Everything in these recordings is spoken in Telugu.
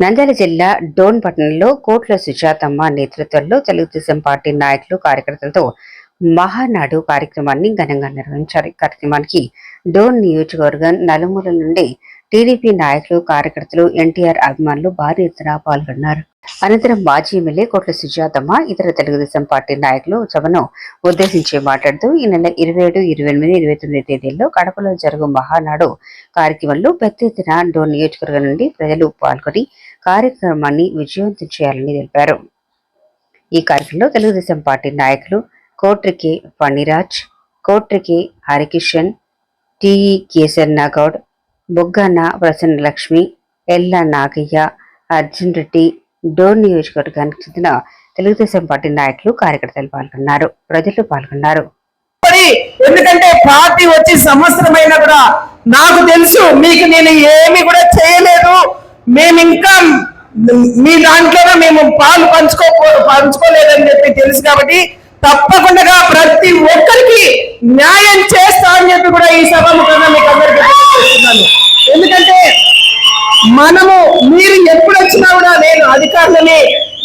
నంద్యాల జిల్లా డోన్ పట్టణంలో కోట్ల సుజాతమ్మ నేతృత్వంలో తెలుగుదేశం పార్టీ నాయకులు కార్యకర్తలతో మహానాడు కార్యక్రమాన్ని ఘనంగా నిర్వహించారు. ఈ కార్యక్రమానికి డోన్ నియోజకవర్గం నలుమూల నుండి టీడీపీ నాయకులు కార్యకర్తలు ఎన్టీఆర్ అభిమానులు భారీ ఎత్తున పాల్గొన్నారు. అనంతరం మాజీ ఎమ్మెల్యే కోట్ల సుజాతమ్మ ఇతర తెలుగుదేశం పార్టీ నాయకులు సభను ఉద్దేశించి మాట్లాడుతూ ఈ నెల ఇరవై ఏడు ఇరవై ఎనిమిది ఇరవై తొమ్మిది తేదీల్లో కడపలో జరుగు మహానాడు కార్యక్రమంలో పెద్ద ఎత్తున డోన్ నియోజకవర్గం నుండి ప్రజలు పాల్గొని కార్యక్రమాన్ని విజయవంతం చేయాలని తెలిపారు. ఈ కార్యక్రమంలో తెలుగుదేశం పార్టీ నాయకులు కోట్రికి ఫణిరాజ్ కోట్రికి హరికిషన్ టిఈ కేసన్న గౌడ్ బొగ్గన్న ప్రసన్నలక్ష్మి ఎల్ల నాగయ్య అర్జున్ రెడ్డి డోర్ నియోజకవర్గానికి చెందిన తెలుగుదేశం పార్టీ నాయకులు కార్యకర్తలు పాల్గొన్నారు. ప్రజలు పాల్గొన్నారు. ఎందుకంటే పార్టీ వచ్చి సంవత్సరమైనా కూడా నాకు తెలుసు మీకు నేను ఏమి కూడా చేయలేదు. మేము ఇంకా మీ దాంట్లోనే మేము పాలు పంచుకో పంచుకోలేదని చెప్పి తెలుసు కాబట్టి తప్పకుండా ప్రతి ఒక్కరికి న్యాయం చేస్తా అని చెప్పి కూడా ఈ సభ ముఖంగా మీకు అందరికీ తెలియజేస్తున్నాను. ఎందుకంటే మనము మీరు ఎప్పుడు వచ్చినా కూడా నేను అధికారులని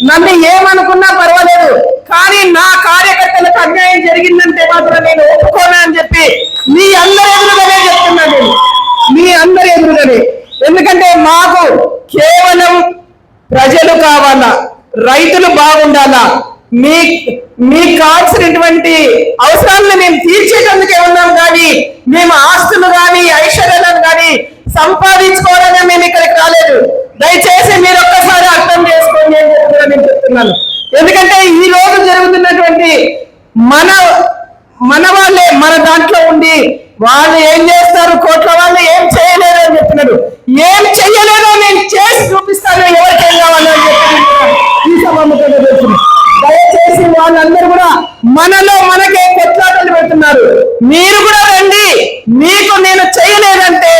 నన్ను ఏమనుకున్నా పర్వాలేదు. కానీ నా కార్యకర్తలకు అన్యాయం జరిగిందంటే మాత్రం నేను ఒప్పుకోను అని చెప్పి మీ అందరి ఎదురుగానే చెప్తున్నాను నేను మీ అందరి ఎదురుగానే ఎందుకంటే మాకు కేవలం కావాలా? రైతులు బాగుండాలా? మీ మీకు కావాల్సినటువంటి అవసరాలను మేము తీర్చేటందుకే ఉన్నాం కానీ మేము ఆస్తులు కానీ ఐశ్వర్యాలను కానీ సంపాదించుకోవడానికి మేము ఇక్కడికి రాలేదు. దయచేసి మీరు ఒక్కసారి అర్థం చేసుకోండి అని నేను చెప్తున్నాను. ఎందుకంటే ఈ రోజు జరుగుతున్నటువంటి మన మన వాళ్ళే మన దాంట్లో ఉండి వాళ్ళు ఏం చేస్తారు కోట్ల వాళ్ళు ఏం చేయలేరు అని చెప్పినారు ఏం చెయ్యలేదో నేను చేసి చూపిస్తాను ఎవరికేం కావాలో అని చెప్పి ఈ సభాముఖంగా చెప్తున్నాను దయచేసి వాళ్ళందరూ కూడా మనలో మనకే కొట్లాటలు పెడుతున్నారు మీరు కూడా రండి మీకు నేను చేయలేదంటే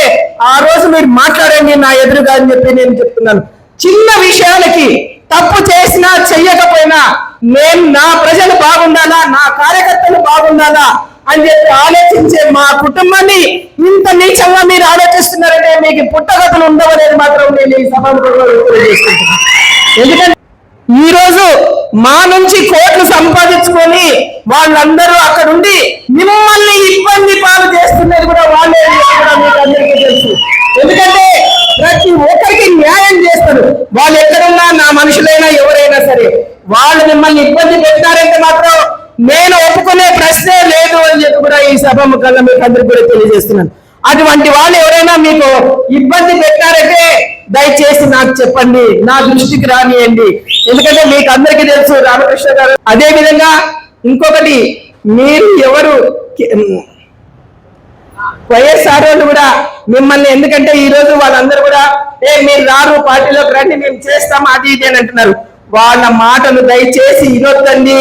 ఆ రోజు మీరు మాట్లాడండి నా ఎదురుగా అని చెప్పి నేను చెప్తున్నాను. చిన్న విషయాలకి తప్పు చేసినా చెయ్యకపోయినా నేను నా ప్రజలు బాగుండాలా నా కార్యకర్తలు బాగుండాలా అని చెప్పి ఆలోచించే మా కుటుంబాన్ని ఇంత నీచంగా మీరు ఆలోచిస్తున్నారంటే మీకు పుట్టగతులు ఉండవనేది మాత్రం నేను ఈ సభాముఖంగా తెలియజేసుకుంటున్నాను ఎందుకంటే ఈ రోజు మా నుంచి కోట్లు సంపాదించుకొని వాళ్ళందరూ అక్కడ ఉండి మిమ్మల్ని ఇబ్బంది పాలు చేస్తున్నది కూడా వాళ్ళే కూడా మీకు అందరికీ తెలుసు. ఎందుకంటే ప్రతి ఒక్కరికి న్యాయం చేస్తారు వాళ్ళు ఎక్కడున్నా నా మనుషులైనా ఎవరైనా సరే వాళ్ళు మిమ్మల్ని ఇబ్బంది పెట్టారంటే మాత్రం నేను ఒప్పుకునే ప్రశ్నే లేదు అని చెప్పి కూడా ఈ సభ ముఖంగా మీకు అందరికి కూడా తెలియజేస్తున్నాను. అటువంటి వాళ్ళు ఎవరైనా మీకు ఇబ్బంది పెట్టారంటే దయచేసి నాకు చెప్పండి నా దృష్టికి రానియండి. ఎందుకంటే మీకు అందరికీ తెలుసు రామకృష్ణ గారు. అదే విధంగా ఇంకొకటి మీరు ఎవరు వైఎస్ఆర్ వాళ్ళు కూడా మిమ్మల్ని ఎందుకంటే ఈ రోజు వాళ్ళందరూ కూడా ఏ మీరు రారు పార్టీలోకి రండి మేము చేస్తాం అది ఇది అని అంటున్నారు. వాళ్ళ మాటలు దయచేసి వినొద్దండి.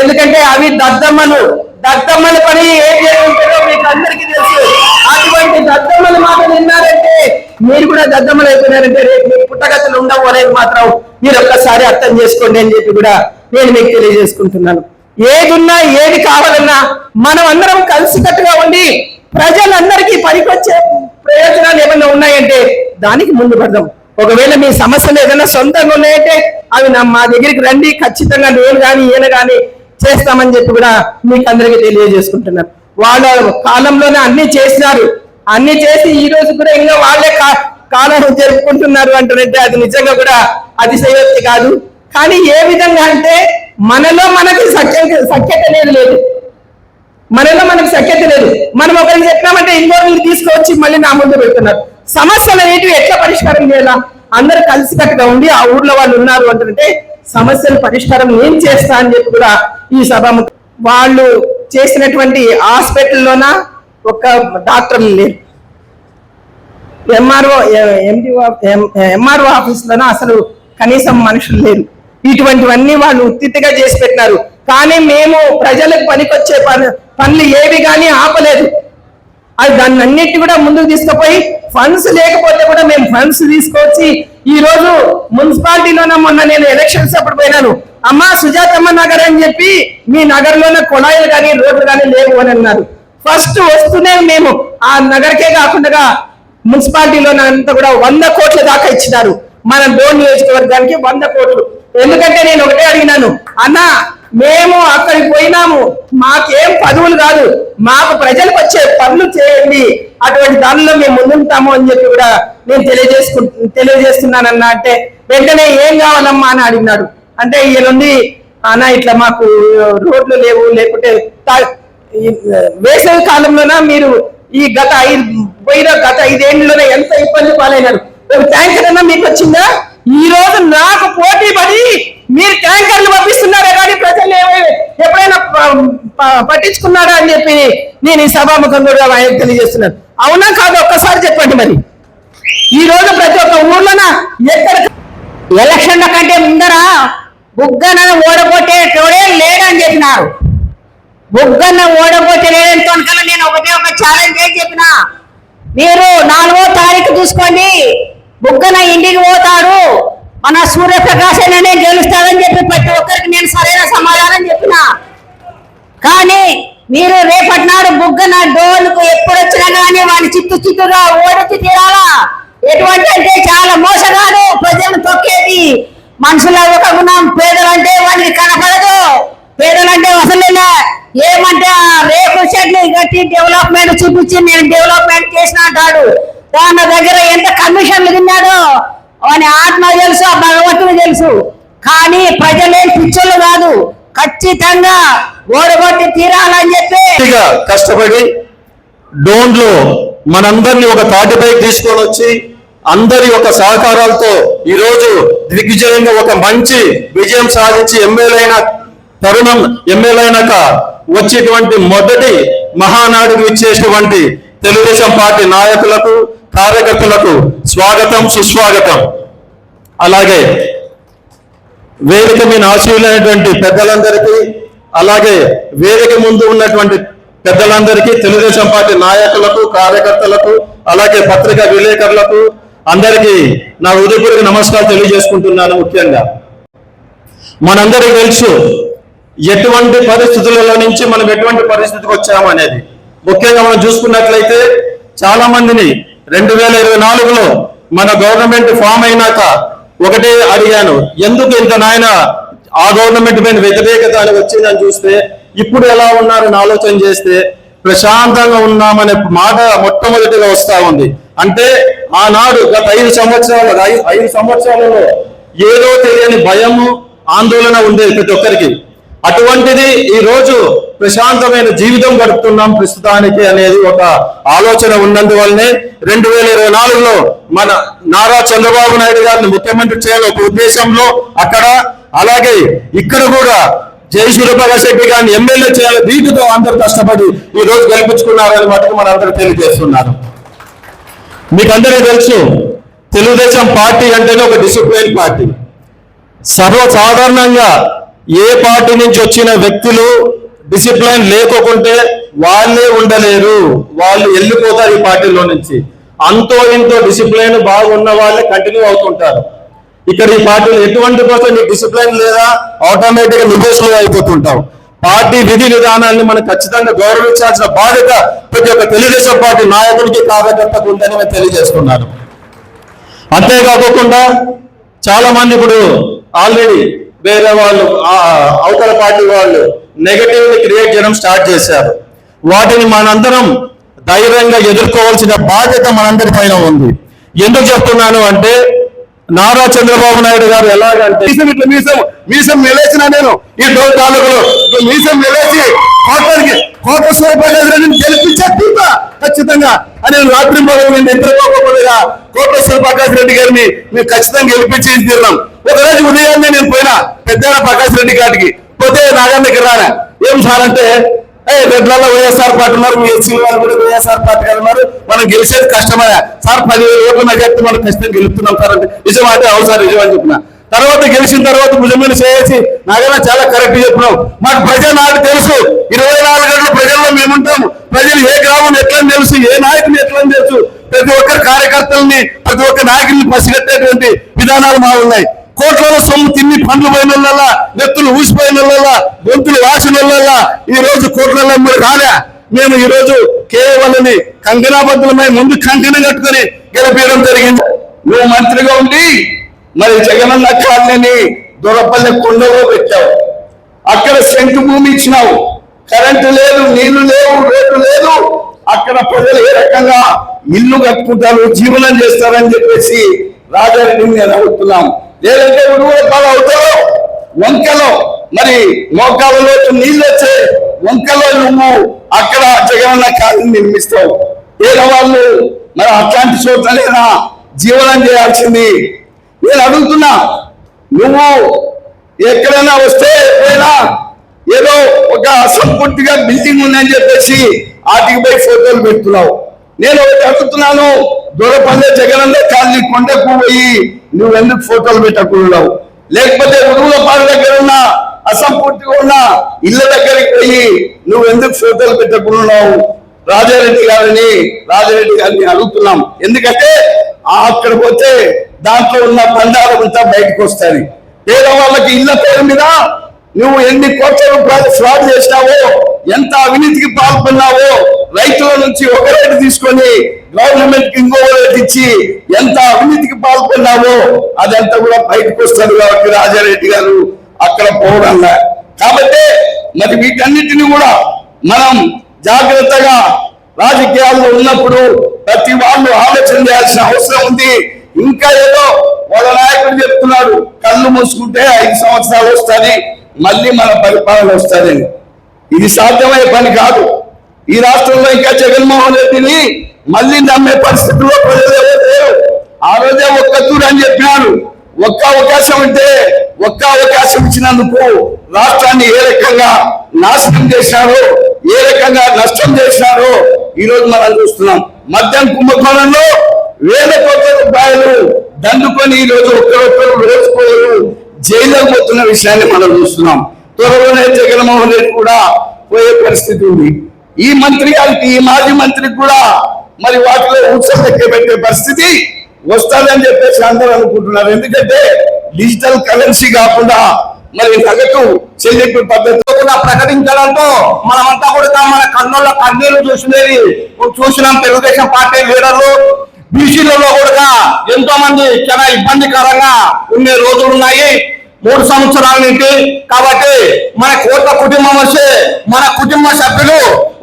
ఎందుకంటే అవి దద్దమ్మలు. దద్దమ్మల పని ఏం చేస్తుంటారో మీకు అందరికీ తెలుసు. అటువంటి దద్దమ్మల మాట విన్నారంటే మీరు కూడా దద్దమ్మలు అయిపోయినారంటే రేపు మీకు పుట్టగతులు ఉండవు అనేది మాత్రం మీరు ఒక్కసారి అర్థం చేసుకోండి అని చెప్పి కూడా నేను మీకు తెలియజేసుకుంటున్నాను. ఏదున్నా ఏది కావాలన్నా మనం అందరం కలిసికట్టుగా ఉండి ప్రజలందరికీ పనికొచ్చే ప్రయోజనాలు ఏమైనా ఉన్నాయంటే దానికి ముందు పడదాం. ఒకవేళ మీ సమస్యలు ఏదైనా సొంతంగా ఉన్నాయంటే అవి మా దగ్గరికి రండి. ఖచ్చితంగా నేను కానీ ఈయన కానీ చేస్తామని చెప్పి కూడా మీకు అందరికీ తెలియజేసుకుంటున్నాను వాళ్ళ కాలంలోనే అన్ని చేసినారు. అన్ని చేసి ఈ రోజు కూడా ఇంకా వాళ్ళే కా- కాలం జరుపుకుంటున్నారు అంటారంటే అది నిజంగా కూడా అతిశయోక్తి కాదు. కానీ ఏ విధంగా అంటే మనలో మనకి సఖ్య సఖ్యత అనేది లేదు. మనలో మనకు సఖ్యత లేదు. మనం ఒకరికి చెప్పినామంటే ఇంకోరిని తీసుకొచ్చి మళ్ళీ నా ముందు పెడుతున్నారు. సమస్యలు అనేటివి ఎట్లా పరిష్కారం చేయాలా? అందరు కలిసికట్టుగా ఉండి ఆ ఊర్లో వాళ్ళు ఉన్నారు అంటుంటే సమస్యల పరిష్కారం ఏం చేస్తా అని చెప్పి కూడా ఈ సభ వాళ్ళు చేసినటువంటి హాస్పిటల్లోన? ఒక డాక్టర్లు లేరు ఎంఆర్ఓ ఎండిఓ ఎంఆర్ఓ ఆఫీస్లోన? అసలు కనీసం మనుషులు లేరు. ఇటువంటివన్నీ వాళ్ళు ఉత్తిగా చేసి పెట్టినారు. కానీ మేము ప్రజలకు పనికొచ్చే పని పనులు ఏవి కానీ ఆపలేదు. అది దాన్ని అన్నిటి కూడా ముందుకు తీసుకుపోయి ఫండ్స్ లేకపోతే కూడా మేము ఫండ్స్ తీసుకొచ్చి ఈ రోజు మున్సిపాలిటీలోనే మొన్న నేను ఎలక్షన్స్ అప్పుడు పోయినాను. అమ్మా సుజాతమ్మ నగర్ అని చెప్పి మీ నగర్లోనే కొళాయిలు కానీ రోడ్లు కానీ లేవు అని అన్నారు. ఫస్ట్ వస్తూనే మేము ఆ నగరకే కాకుండా మున్సిపాలిటీలో అంతా కూడా వంద కోట్ల దాకా ఇచ్చినారు. మన డోన్ నియోజకవర్గానికి వంద కోట్లు. ఎందుకంటే నేను ఒకటే అడిగినాను. అన్న మేము అక్కడికి పోయినాము. మాకేం పదవులు కాదు. మాకు ప్రజలకు వచ్చే పనులు చేయండి. అటువంటి దానిలో మేము ముందుంటాము అని చెప్పి కూడా నేను తెలియజేసుకు తెలియజేస్తున్నానన్న అంటే వెంటనే ఏం కావాలమ్మా అని అడిగినాడు. అంటే ఈయన అన్న ఇట్లా మాకు రోడ్లు లేవు. లేకుంటే వేసవి కాలంలోన మీరు ఈ గత ఐదు పోయిన గత ఐదేళ్ళలోనే ఎంత ఇబ్బంది పాలైనారు. ట్యాంకర్ అన్నా మీకు వచ్చిందా? ఈ రోజు నాకు పోటీ పడి మీరు ట్యాంకర్లు పంపిస్తున్నారే కానీ ప్రజలు ఏమై- ఎప్పుడైనా ప- పట్టించుకున్నారా అని చెప్పి నేను ఈ సభాముఖంగా ఆయన తెలియజేస్తున్నాను. అవునా కాదు? ఒక్కసారి చెప్పండి మరి. ఈ రోజు ప్రతి ఒక్క ఊర్లోన? ఎక్కడ ఎలక్షన్ల కంటే ముందర బుగ్గన ఓడగొట్టేటోడే లేడని చెప్పినారు. బుగ్గన్న ఓడగొట్టలేడంతో కన్నా నేను ఒకటే ఒక ఛాలెంజ్ ఏం చెప్పిన? మీరు నాలుగో తారీఖు చూసుకోండి. బుగ్గన ఇంటికి పోతాడు మన సూర్యప్రకాశ్ అనే గెలుస్తాదని చెప్పి ప్రతి ఒక్కరికి నేను సరైన సమాధానం చెప్పిన. కానీ మీరు రేపటి నాడు బుగ్గన డోలుకు ఎప్పుడు వచ్చినా కానీ వాడిని చిత్తు చిత్తుగా ఓడిచి తీరాలా? ఎటువంటి అంటే చాలా మోసగాడు. ప్రజలను తొక్కేది. మనుషుల ఒక గుణం. పేదలంటే వాడికి కనపడదు. పేదలంటే అసలు ఏమంటే రేపు షెడ్లు కట్టి డెవలప్మెంట్ చూపించి నేను డెవలప్మెంట్ చేసిన అంటాడు. దాని దగ్గర ఎంత కమిషన్లు తిన్నాడో? వాని ఆత్మ తెలుసు ఆ భగవంతుడు తెలుసు. కానీ ప్రజలేం పిచ్చోళ్ళు కాదు. ఖచ్చితంగా ఓడగొట్టి తీరాలని చెప్పి కష్టపడి డోన్లో మనందరినీ ఒక తాటిపై తీసుకొని వచ్చి అందరి యొక్క సహకారాలతో ఈరోజు దిగ్విజయంగా ఒక మంచి విజయం సాధించి ఎమ్మెల్యే అయిన తరుణం ఎమ్మెల్యే అయినాక వచ్చేటువంటి మొదటి మహానాడుకు ఇచ్చేటువంటి తెలుగుదేశం పార్టీ నాయకులకు కార్యకర్తలకు స్వాగతం సుస్వాగతం. అలాగే వేదిక మీద ఆశీలైనటువంటి పెద్దలందరికీ అలాగే వేదిక ముందు ఉన్నటువంటి పెద్దలందరికీ తెలుగుదేశం పార్టీ నాయకులకు కార్యకర్తలకు అలాగే పత్రికా విలేకరులకు అందరికీ నా హృదయపూర్వక నమస్కారం తెలియజేసుకుంటున్నాను ముఖ్యంగా. మనందరికీ తెలుసు ఎటువంటి పరిస్థితులలో నుంచి మనం ఎటువంటి పరిస్థితికి వచ్చామనేది. ముఖ్యంగా మనం చూసుకున్నట్లయితే చాలా మందిని రెండు వేల ఇరవై నాలుగులో మన గవర్నమెంట్ ఫామ్ అయినాక ఒకటే అడిగాను ఎందుకు ఇంత నాయన ఆ గవర్నమెంట్ పైన వ్యతిరేకత అని వచ్చిందని చూస్తే ఇప్పుడు ఎలా ఉన్నారని ఆలోచన చేస్తే ప్రశాంతంగా ఉన్నామనే మాట మొట్టమొదటిగా వస్తా ఉంది. అంటే ఆనాడు గత ఐదు సంవత్సరాలు ఐదు సంవత్సరాలలో ఏదో తెలియని భయము ఆందోళన ఉండేది ప్రతి ఒక్కరికి. అటువంటిది ఈ రోజు ప్రశాంతమైన జీవితం గడుపుతున్నాం ప్రస్తుతానికి అనేది ఒక ఆలోచన ఉన్నందువల్లనే రెండు వేల ఇరవై నాలుగులో మన నారా చంద్రబాబు నాయుడు గారిని ముఖ్యమంత్రి చేయాలి ఒక ఉద్దేశంలో అక్కడ అలాగే ఇక్కడ కూడా జై సూర్యప్రకాష్ రెడ్డి గారిని ఎమ్మెల్యే చేయాలి వీటితో అందరూ కష్టపడి ఈ రోజు గెలిపించుకున్నారని మటుకు మన అందరూ తెలియజేస్తున్నారు. మీకు అందరికీ తెలుసు తెలుగుదేశం పార్టీ అంటేనే ఒక డిసిప్లైన్ పార్టీ సర్వసాధారణంగా ఏ పార్టీ నుంచి వచ్చిన వ్యక్తులు డిసిప్లైన్ లేకోకుంటే వాళ్ళే ఉండలేరు. వాళ్ళు వెళ్ళిపోతారు ఈ పార్టీలో నుంచి. అంతో ఇంతో డిసిప్లైన్ బాగున్న వాళ్ళే కంటిన్యూ అవుతుంటారు. ఇక్కడ ఈ పార్టీలో ఎటువంటి కోసం నీకు డిసిప్లైన్ లేదా ఆటోమేటిక్గా నిర్దేశంలో అయిపోతుంటావు పార్టీ విధి విధానాన్ని మనం ఖచ్చితంగా గౌరవించాల్సిన బాధ్యత ప్రతి ఒక్క తెలుగుదేశం పార్టీ నాయకుడికి కార్యకర్తకు ఉందని మేము తెలియజేస్తున్నాను. అంతేకాకుండా చాలా మంది ఇప్పుడు ఆల్రెడీ వేరే వాళ్ళు ఆ అవతల పార్టీ వాళ్ళు నెగటివ్ని క్రియేట్ చేయడం స్టార్ట్ చేశారు. వాటిని మనందరం ధైర్యంగా ఎదుర్కోవాల్సిన బాధ్యత మనందరి పైన ఉంది. ఎందుకు చెప్తున్నాను అంటే నారా చంద్రబాబు నాయుడు గారు ఎలాగంటే మీసం ఇట్లా మీసం మీసం మెలేసిన నేను ఈ డోర్ తాలూకులో మీసం మెలేసి కోటకి కోట సూర్యప్రకాశ్ గెలిపించే తీత ఖచ్చితంగా. అని రాత్రి మొదలు నేను కోట సూర్యప్రకాశ్ రెడ్డి గారిని మేము ఖచ్చితంగా గెలిపించి తీరున్నాం ఒకరోజు ఉదయాన్నే నేను పోయినా పెద్ద ప్రకాశ్ రెడ్డి గారికి పోతే నాగార్జున దగ్గర రానా ఏం సార్ అంటే ఏ రెడ్లలో వైఎస్ఆర్ పార్టీ ఉన్నారు మీ ఎస్సీ వాళ్ళు కూడా వైఎస్ఆర్ పార్టీ ఉన్నారు మనం గెలిచేది కష్టమే. సార్ పదివేల ఓట్ల మెజార్టీ మనం ఖచ్చితంగా గెలుపుతున్నాం సార్ అంటే నిజం అంటే అవును సార్ నిజం అని చెప్పిన. తర్వాత గెలిచిన తర్వాత భుజమైన చేసి నాకైనా చాలా కరెక్ట్ చెప్పినాం మాకు ప్రజలు నాకు తెలుసు. ఇరవై నాలుగు గంటలు ప్రజల్లో మేముంటాము ప్రజలు ఏ గ్రామం ఎట్లా తెలుసు ఏ నాయకుని ఎట్లా తెలుసు. ప్రతి ఒక్కరి కార్యకర్తల్ని ప్రతి ఒక్క నాయకుల్ని పసిగట్టేటువంటి విధానాలు మా ఉన్నాయి కోట్ల సొమ్ము తిన్ని పండ్లు పోయిన నెత్తులు ఊసిపోయిన గొంతులు వాసిన ఈ రోజు కోట్లలో మీరు రాలే. మేము ఈ రోజు కేవలని కంకణాబద్ధులమై ముందు కంకణ కట్టుకుని గెలిపేయడం జరిగింది. నువ్వు మంత్రిగా ఉండి మరి జగనన్న కాలనీని దొరపల్లి కొండలో పెట్టావు. అక్కడ సెంటు భూమి ఇచ్చినావు. కరెంటు లేదు నీళ్ళు లేవు రేటు లేదు. అక్కడ ప్రజలు ఏ రకంగా ఇల్లు కట్టుకుంటారు జీవనం చేస్తారని చెప్పేసి రాజారెడ్డిని నేను అడుగుతున్నాం లేదంటే ఉడుగుల పాలు అవుతావు వంకలో. మరి మోకాలలో నీళ్ళు వచ్చే వంకలో నువ్వు అక్కడ జగనన్న కాలనీ నిర్మిస్తావు. పేదవాళ్ళు మరి అట్లాంటి చోట్లనేనా జీవనం చేయాల్సింది. నేను అడుగుతున్నా నువ్వు ఎక్కడైనా వస్తే ఎప్పుడైనా ఏదో ఒక అసంపూర్తిగా బిల్డింగ్ ఉందని చెప్పేసి వాటికి పోయి ఫోటోలు పెడుతున్నావు. నేను ఒకటి అడుగుతున్నాను దూరపల్లె జగనన్న కాలనీ కొండకు పోయి నువ్వు ఎందుకు ఫోటోలు పెట్టకున్నావు లేకపోతే ఉరుగులపాడు దగ్గర ఉన్న అసంపూర్తిగా ఉన్న ఇళ్ళ దగ్గరికి పోయి నువ్వు ఎందుకు ఫోటోలు పెట్టకున్నావు రాజారెడ్డి గారిని రాజారెడ్డి గారిని అడుగుతున్నాం. ఎందుకంటే ఆ అక్కడ పోతే దాంట్లో ఉన్న బండారం అంతా బయటకు వస్తుంది. పేదవాళ్ళకి ఇళ్ళ పేరు మీద నువ్వు ఎన్ని కోట్ల రూపాయలు ఫ్రాడ్ చేసినావో ఎంత అవినీతికి పాల్పడినావో రైతుల నుంచి ఒక రేటు తీసుకొని గవర్నమెంట్కి ఇంకో రేటు ఇచ్చి ఎంత అవినీతికి పాల్పొన్నావో అదంతా కూడా బయటకు వస్తుంది కాబట్టి రాజారెడ్డి గారు అక్కడ పోవడం కాబట్టి మరి వీటన్నిటిని కూడా మనం జాగ్రత్తగా రాజకీయాల్లో ఉన్నప్పుడు ప్రతి వాళ్ళు ఆలోచన చేయాల్సిన అవసరం ఉంది. ఇంకా ఏదో వాళ్ళ నాయకుడు చెప్తున్నాడు కళ్ళు మూసుకుంటే ఐదు సంవత్సరాలు వస్తుంది మళ్ళీ మన పరిపాలన వస్తుందని ఇది సాధ్యమయ్యే పని కాదు. ఈ రాష్ట్రంలో ఇంకా జగన్మోహన్ రెడ్డిని మళ్ళీ నమ్మే పరిస్థితుల్లో ప్రజలు ఆ రోజే ఒక్క తూరు అని చెప్పినారు ఒక్క అవకాశం అంటే ఒక్క అవకాశం ఇచ్చినందుకు రాష్ట్రాన్ని ఏ రకంగా నాశనం చేశారో ఏ రకంగా నష్టం చేశారో ఈ రోజు మనం చూస్తున్నాం. మద్యం కుంభకోణంలో వేల కోట్ల రూపాయలు దండుకొని ఈ రోజు ఒక్కరొక్కరు రోజుకోరు జైల్లోకి పోతున్న విషయాన్ని మనం చూస్తున్నాం. త్వరలోనే జగన్మోహన్ రెడ్డి కూడా పోయే పరిస్థితి ఉంది. ఈ మంత్రి గారికి ఈ మాజీ మంత్రికి కూడా మరి వాటిలో ఉత్సవం పెట్టే పరిస్థితి వస్తుందని చెప్పేసి అందరూ అనుకుంటున్నారు. ఎందుకంటే డిజిటల్ కరెన్సీ కాకుండా మరి నగదు చెల్లింపు పద్ధతిలో కూడా ప్రకటించడంతో మనమంతా కూడా మన కన్నుల కన్నీళ్ళు చూసినది చూసినాం తెలుగుదేశం పార్టీ లీడర్లు. బీసీలలో కూడా ఎంతో మంది చాలా ఇబ్బందికరంగా ఉండే రోజులు ఉన్నాయి. మూడు సంవత్సరాల నుంచి కాబట్టి మన కోట్ల కుటుంబం వస్తే మన కుటుంబ సభ్యులు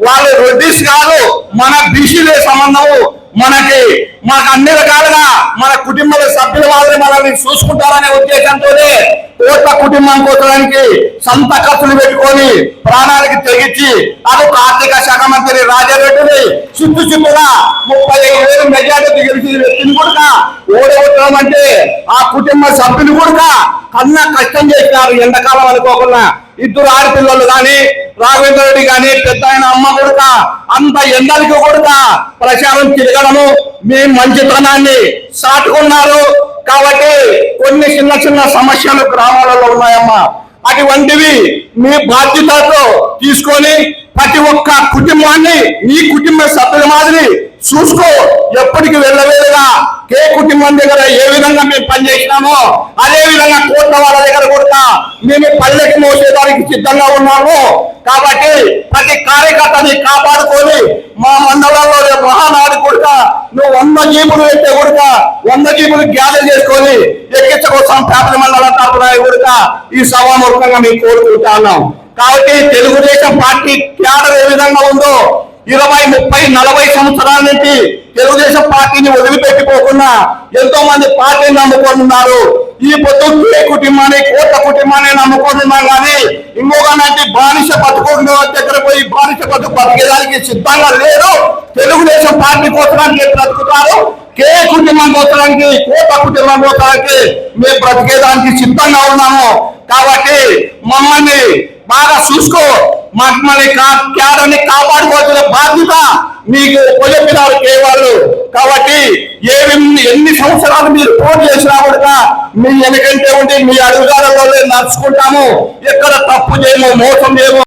వాళ్ళు రెడ్డిస్ కాదు మన బీసీలే సంబంధము. మనకి మాకు అన్ని రకాలుగా మన కుటుంబ సభ్యుల వాళ్ళని మనల్ని చూసుకుంటారనే ఉద్దేశంతోనే కోట్ల కుటుంబం కోసడానికి సొంత ఖర్చులు పెట్టుకొని ప్రాణాలకి తెగించి అటు ఆర్థిక శాఖ మంత్రి రాజారెడ్డిని చుట్టూ చుట్టూగా ముప్పై ఐదు వేలు మెజార్టీ గెలిచిన వ్యక్తిని కూడా ఓడగొట్టడం అంటే ఆ కుటుంబ సభ్యులు కూడా కన్నా కష్టం చేసినారు ఎండాకాలం అనుకోకుండా. ఇద్దరు ఆడపిల్లలు కానీ రాఘవేంద్ర రెడ్డి కానీ పెద్ద ఆయన అమ్మ కొడుక అంత ఎందరికి కొడుక ప్రచారం తిరగడము మీ మంచితనాన్ని సాటుకున్నారు. కాబట్టి కొన్ని చిన్న చిన్న సమస్యలు గ్రామాలలో ఉన్నాయమ్మా. అటువంటివి మీ బాధ్యతతో తీసుకొని ప్రతి ఒక్క కుటుంబాన్ని మీ కుటుంబ సభ్యుల మాదిరి చూసుకో ఎప్పటికి వెళ్ళవేలుగా కే కుటుంబం దగ్గర ఏ విధంగా మేము పనిచేసినామో అదే విధంగా కోట్ల వాళ్ళ దగ్గర కూడా మేము పల్లెకి మోసేదానికి సిద్ధంగా ఉన్నాము. కాబట్టి ప్రతి కార్యకర్తని కాపాడుకొని మా మండలంలో మహానాడు కొడుక నువ్వు వంద జీపులు పెట్టే కొడుక వంద జీపులు గ్యాదర్ చేసుకొని ఎక్కించకోసం పేపల మండలం తరపున కొడుక ఈ సభాముఖంగా మేము కోరుకుంటా ఉన్నాం. కాబట్టి తెలుగుదేశం పార్టీ క్యాడర్ ఏ విధంగా ఉందో ఇరవై ముప్పై నలభై సంవత్సరాల నుంచి తెలుగుదేశం పార్టీని వదిలిపెట్టిపోకుండా ఎంతో మంది పార్టీని నమ్ముకుంటున్నారు ఈ పొద్దు కుటుంబాన్ని కోట్ల కుటుంబాన్ని నమ్ముకుంటున్నాం కానీ ఇంకొక నాటి బానిస బతుకున్న దగ్గర పోయి బానిస బతుకు బతికేదానికి సిద్ధంగా లేరు. తెలుగుదేశం పార్టీ కోసడానికి బ్రతుకుతారు? కే కుటుంబం కోసడానికి కోట కుటుంబం కోసడానికి మేము బ్రతికేదానికి సిద్ధంగా ఉన్నాము. కాబట్టి మమ్మల్ని బాగా చూసుకో. మమ్మల్ని క్యాడర్ని కాపాడుకోవాల్సిన బాధ్యత మీకు పొజెప్పినారు కేవాళ్ళు కాబట్టి ఏమి ఎన్ని సంవత్సరాలు మీరు ఫోన్ చేసినా కూడా మీ వెనకంటే ఉండి మీ అడుగుదారంలో నడుచుకుంటాము. ఎక్కడ తప్పు చేయము మోసం చేయము